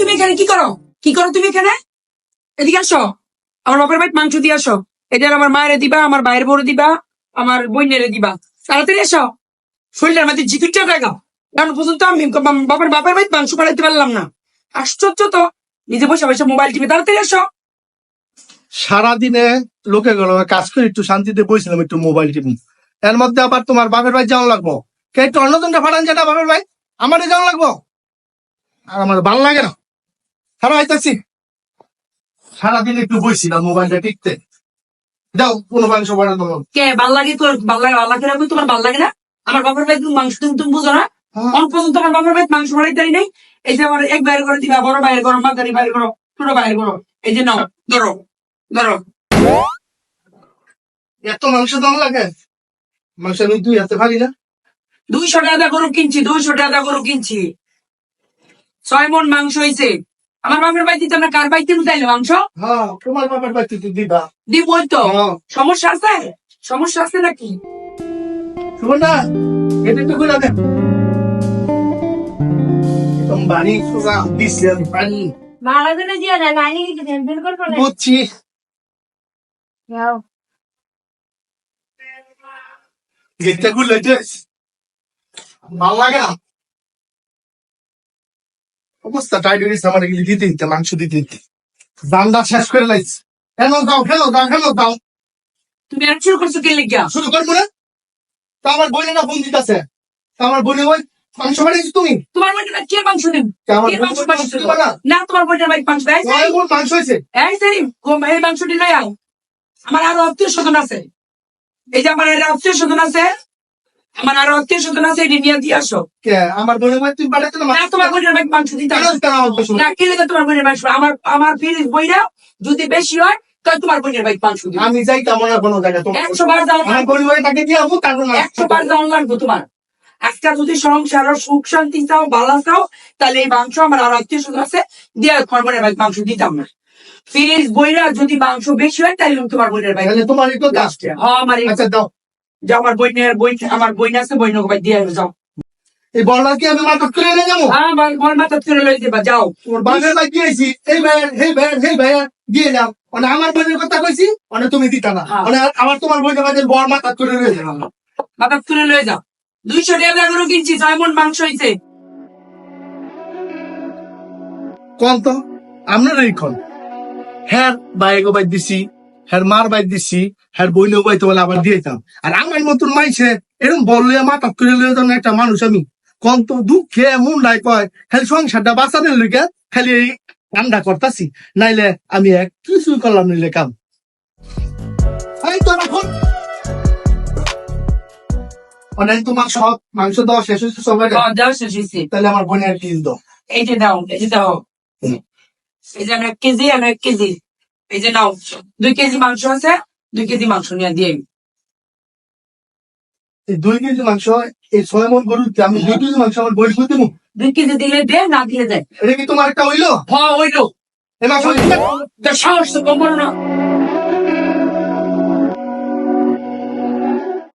তুমি এখানে কি করো? কি করো তুমি এখানে? এদিকে আসো। আমার বাপের বাড়ি মাংস দিয়ে আসো। এটা আমার মায়ের দিবা, আমার ভাইয়ের বড় দিবা, আমার বোনের দিবা। তাড়াতাড়ি এসো শরীরের মধ্যে জিতুরটা টাকা কারণ পর্যন্ত আমি বাপের বাপের বাড়ি মাংস বাড়াইতে পারলাম না। আশ্চর্য তো। নিজে বসে বসে মোবাইল টিভি তাড়াতাড়ি এসো সারাদিনে লোকে গেল কাজ করে একটু শান্তিতে বইছিলাম একটু মোবাইল টিপি। এর মধ্যে আবার তোমার বাপের ভাই যাওয়া লাগবো। কে একটু অন্যজনটা ফাটান যেটা বাপের ভাই আমারই যাওয়া লাগবো। আর আমার ভালো লাগে না। আইতাছি। সারাদিন একটু বইছিলাম মোবাইলটা টিপতে। যাও কোনো মাংস বানানো কে ভালো লাগে তোর ভালো লাগে ভালো লাগে না? তোমার ভালো লাগে না? আমার তুমি মাংস তুমি তুমি বুঝো না? অন পর্যন্ত আমার বাড়ি মাংস পারি নাই। এই যে আমার এক বাইরে করে দিবা বড় বাইরে করো মাঝারি বাইরে করো ছোট বাইরে করো এই যে নাও ধরো ধরো। এত মাংস দাম লাগে? মাংস আমি দুই হাতে পারি না। দুইশো টাকা গরু কিনছি দুইশো টাকা গরু কিনছি। ছয় মন মাংস হয়েছে আমার বাপের বাড়িতে দিতে আমরা কার বাড়িতে চাইলে মাংস? হ্যাঁ তোমার বাপের তুই দিবা। দিব তো। হ্যাঁ। সমস্যা আছে? সমস্যা আছে নাকি? শুনুন না এটা বাড়ি সোজা দিয়া না লাইনে কি টেনশন করব না বুঝছি। যাও। গেটটা যাস ভালো লাগে না? অবস্থা টাইট আমার এগুলি দিতে দিতে মাংস দিতে দিতে। শেষ করে লাইছি। কেন দাও কেন দাও কেন দাও। তুমি আর শুরু করছ কে শুরু করব না? তা আমার বোনে না ফোন দিতেছে? তা আমার বোনে ওই মাংস বানিয়েছি তুমি? তোমার বোনের কে মাংস দিন কে না? না তোমার বোনের বাড়ি মাংস দেয় মাংস হয়েছে? এই গো- এই মাংসটি লই আও। আমার আরও আত্মীয় স্বজন আছে। এই যে আমার আত্মীয় স্বজন আছে আমার আরও আত্মীয় স্বজন আছে এটি নিয়ে দিয়ে আসো। আমার বোনে ভাই তুমি পাঠাতে না তোমার বোনের বাড়ি মাংস দিতে না কি লেগে তোমার বোনের মাংস আমার আমার ফিরিস বইরা যদি বেশি হয় তাহলে তোমার বোনের বাড়ি মাংস দিবে। আমি যাই তেমন আর কোনো জায়গায় তোমার। একশো বার যাও। আমার পরিবারে তাকে দিয়ে আসব তারপর না একশো বার যাওয়ান লাগবে তোমার। আজকে যদি সংসার সুখ শান্তি চাও ভালো চাও তাহলে এই মাংস আমার আর আত্মীয় স্বজন আছে দিয়ে তোমার বোনের বাড়ি মাংস দিতাম না ফিরিস বইরা যদি মাংস বেশি হয় তাহলে তোমার বোনের তাহলে তোমার একটু হ্যাঁ আমার আচ্ছা দাও। যাও আমার বই আমার বই আছে বই নৌকা দিয়ে আসবে, যাও। এই বলটা কি আমি মাথা করে এনে যাব হ্যাঁ বল মাথা তুলে লই দেবা যাও। তোমার বাপের ভাই দিয়েছি এই ভাইয়ের এই ভাইয়ের এই ভাইয়ের দিয়ে যাও। মানে আমার বোনের কথা কইছি মানে তুমি দিতা না। হ্যাঁ। মানে আবার তোমার বোনের মাঝে বড় মাথা করে রয়ে যাবে মাথা তুলে লই যাও। দুইশো টাকা করে কিনছি ছয় মন মাংস হয়েছে কোন তো আপনার এই কোন হ্যাঁ বাইগো বাই দিছি। হ্যাঁ মার বাই দিছি হ্যাঁ বাই তো বলে আবার দিয়েতাম। আর আমার মতন মাইছে এরকম বললে মাথা করে লয়ে যান একটা মানুষ আমি। কোন তো দুঃখে মন নাই কয় খালি সংসারটা বাঁচানোর লিগে খালি এই কামটা করতাছি। নাইলে আমি এক কিছু করলাম নিলে কাম। এই তো এখন অনেক তোমার সব মাংস দেওয়া শেষ হয়েছে সবাই? হ্যাঁ, দাও শেষ হয়েছে। তাহলে আমার বোনের পিস দাও। এই যে দাও এই যে দাও। এই যে এক কেজি আমি এক কেজি। এই যে নাও দুই কেজি মাংস আছে দুই কেজি মাংস নিয়ে দিয়ে এই দুই কেজি মাংস এই ছয় মন গরুর আমি দুই কেজি মাংস আমার বই করতে দুই কেজি দিলে দে না দিলে দেয় এটা কি তোমার একটা হইল? হ্যাঁ হইল। এবার সাহস তো কম না।